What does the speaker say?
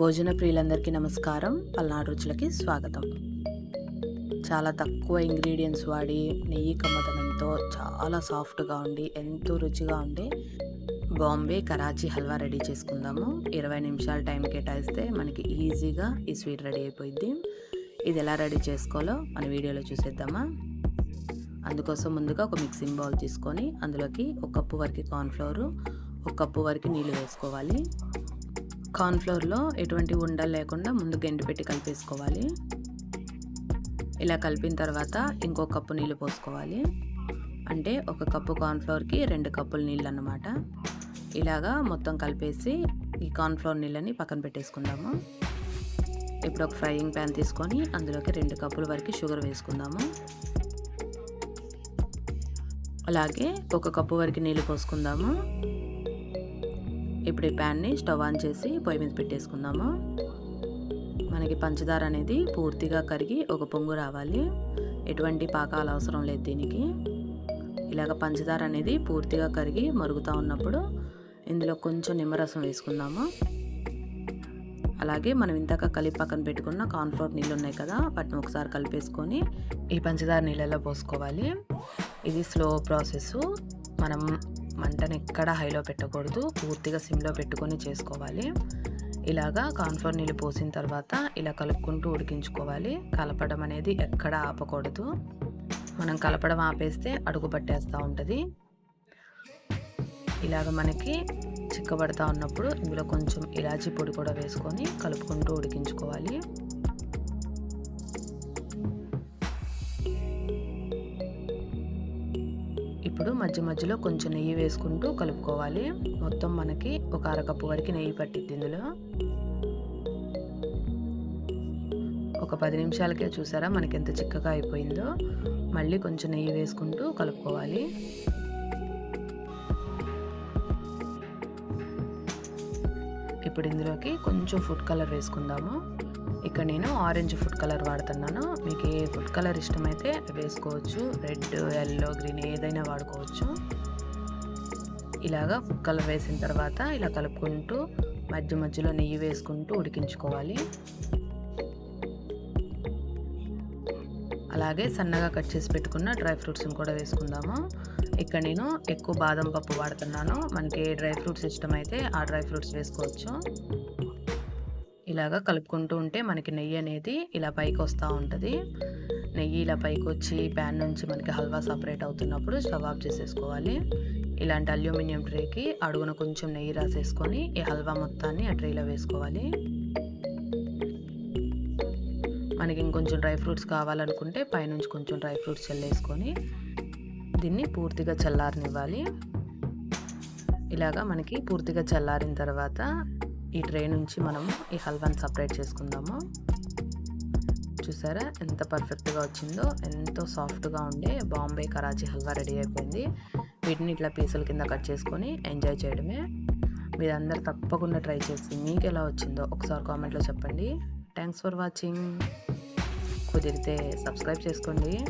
భోజన ప్రియులందరికీ నమస్కారం. పల్నాడు రుచులకి స్వాగతం. చాలా తక్కువ ఇంగ్రీడియంట్స్ వాడి నెయ్యి కమ్మతనంతో చాలా సాఫ్ట్గా ఉండి ఎంతో రుచిగా ఉండి బాంబే కరాచీ హల్వా రెడీ చేసుకుందాము. ఇరవై నిమిషాలు టైం కేటాయిస్తే మనకి ఈజీగా ఈ స్వీట్ రెడీ అయిపోయింది ఇది ఎలా రెడీ చేసుకోవాలో మన వీడియోలో చూసేద్దామా? అందుకోసం ముందుగా ఒక మిక్సింగ్ బౌల్ తీసుకొని అందులోకి ఒక కప్పు వరకు కార్న్ఫ్లోరు ఒక కప్పు వరకు నీళ్ళు వేసుకోవాలి. కార్న్ఫ్లోర్లో ఎటువంటి ఉండలు లేకుండా ముందు గెండి పెట్టి కలిపేసుకోవాలి. ఇలా కలిపిన తర్వాత ఇంకో కప్పు నీళ్ళు పోసుకోవాలి. అంటే ఒక కప్పు కార్న్ఫ్లోర్కి రెండు కప్పులు నీళ్ళు అన్నమాట ఇలాగా మొత్తం కలిపేసి ఈ కార్న్ఫ్లోర్ నీళ్ళని పక్కన పెట్టేసుకుందాము. ఇప్పుడు ఒక ఫ్రైయింగ్ ప్యాన్ తీసుకొని అందులోకి రెండు కప్పుల వరకు షుగర్ వేసుకుందాము. అలాగే ఒక కప్పు వరకు నీళ్ళు పోసుకుందాము. ఇప్పుడు ఈ ప్యాన్ని స్టవ్ ఆన్ చేసి పొయ్యి మీద పెట్టేసుకుందాము. మనకి పంచదార అనేది పూర్తిగా కరిగి ఒక పొంగు రావాలి. ఎటువంటి పాకాలు అవసరం లేదు దీనికి. ఇలాగ పంచదార అనేది పూర్తిగా కరిగి మరుగుతూ ఉన్నప్పుడు ఇందులో కొంచెం నిమ్మరసం వేసుకుందాము. అలాగే మనం ఇంతక కలిపి పక్కన పెట్టుకున్న కార్న్ఫ్లోర్ నీళ్ళు ఉన్నాయి కదా వాటిని ఒకసారి కలిపేసుకొని ఈ పంచదార నీళ్ళలో పోసుకోవాలి. ఇది స్లో ప్రాసెస్ మనం మంటను ఎక్కడ హైలో పెట్టకూడదు. పూర్తిగా సిమ్లో పెట్టుకొని చేసుకోవాలి. ఇలాగా కాన్ఫ్లోర్ నీళ్ళు పోసిన తర్వాత ఇలా కలుపుకుంటూ ఉడికించుకోవాలి. కలపడం అనేది ఎక్కడ ఆపకూడదు. మనం కలపడం ఆపేస్తే అడుగు పట్టేస్తూ ఉంటుంది. ఇలాగ మనకి చిక్కబడతా ఉన్నప్పుడు ఇందులో కొంచెం ఇలాచీ పొడి కూడా వేసుకొని కలుపుకుంటూ ఉడికించుకోవాలి. ఇప్పుడు మధ్య మధ్యలో కొంచెం నెయ్యి వేసుకుంటూ కలుపుకోవాలి. మొత్తం మనకి ఒక అరకప్పు వరకు నెయ్యి పట్టిద్ది ఇందులో. ఒక పది నిమిషాలకే చూసారా మనకి ఎంత చిక్కగా అయిపోయిందో. మళ్ళీ కొంచెం నెయ్యి వేసుకుంటూ కలుపుకోవాలి. ఇప్పుడు ఇందులోకి కొంచెం ఫుడ్ కలర్ వేసుకుందాము. ఇక్కడ నేను ఆరెంజ్ ఫుడ్ కలర్ వాడుతున్నాను. మీకు ఏ ఫుడ్ కలర్ ఇష్టమైతే వేసుకోవచ్చు. రెడ్ ఎల్లో గ్రీన్ ఏదైనా వాడుకోవచ్చు. ఇలాగా ఫుడ్ కలర్ వేసిన తర్వాత ఇలా కలుపుకుంటూ మధ్య మధ్యలో నెయ్యి వేసుకుంటూ ఉడికించుకోవాలి. అలాగే సన్నగా కట్ చేసి పెట్టుకున్న డ్రై ఫ్రూట్స్ని కూడా వేసుకుందాము. ఇక్కడ నేను ఎక్కువ బాదం పప్పు వాడుతున్నాను. మనకి ఏ డ్రై ఫ్రూట్స్ ఇష్టమైతే ఆ డ్రై ఫ్రూట్స్ వేసుకోవచ్చు. ఇలాగా కలుపుకుంటూ ఉంటే మనకి నెయ్యి అనేది ఇలా పైకి వస్తూ ఉంటుంది. నెయ్యి ఇలా పైకి వచ్చి ప్యాన్ నుంచి మనకి హల్వా సపరేట్ అవుతున్నప్పుడు స్టవ్ ఆఫ్ చేసేసుకోవాలి. ఇలాంటి అల్యూమినియం ట్రేకి అడుగున కొంచెం నెయ్యి రాసేసుకొని ఈ హల్వా మొత్తాన్ని ఆ ట్రేలో వేసుకోవాలి. మనకి ఇంకొంచెం డ్రై ఫ్రూట్స్ కావాలనుకుంటే పైనుంచి కొంచెం డ్రై ఫ్రూట్స్ చల్లేసుకొని దీన్ని పూర్తిగా చల్లారనివ్వాలి. ఇలాగా మనకి పూర్తిగా చల్లారిన తర్వాత ఈ ట్రే నుంచి మనము ఈ హల్వాని సపరేట్ చేసుకుందాము. చూసారా? ఎంత పర్ఫెక్ట్గా వచ్చిందో ఎంతో సాఫ్ట్గా ఉండే బాంబే కరాచీ హల్వా రెడీ అయిపోయింది. వీటిని ఇట్లా పీసుల కింద కట్ చేసుకొని ఎంజాయ్ చేయడమే. మీరందరూ తప్పకుండా ట్రై చేసి మీకు ఎలా వచ్చిందో ఒకసారి కామెంట్లో చెప్పండి. Thanks for watching. కుదిరితే సబ్స్క్రైబ్ చేసుకోండి.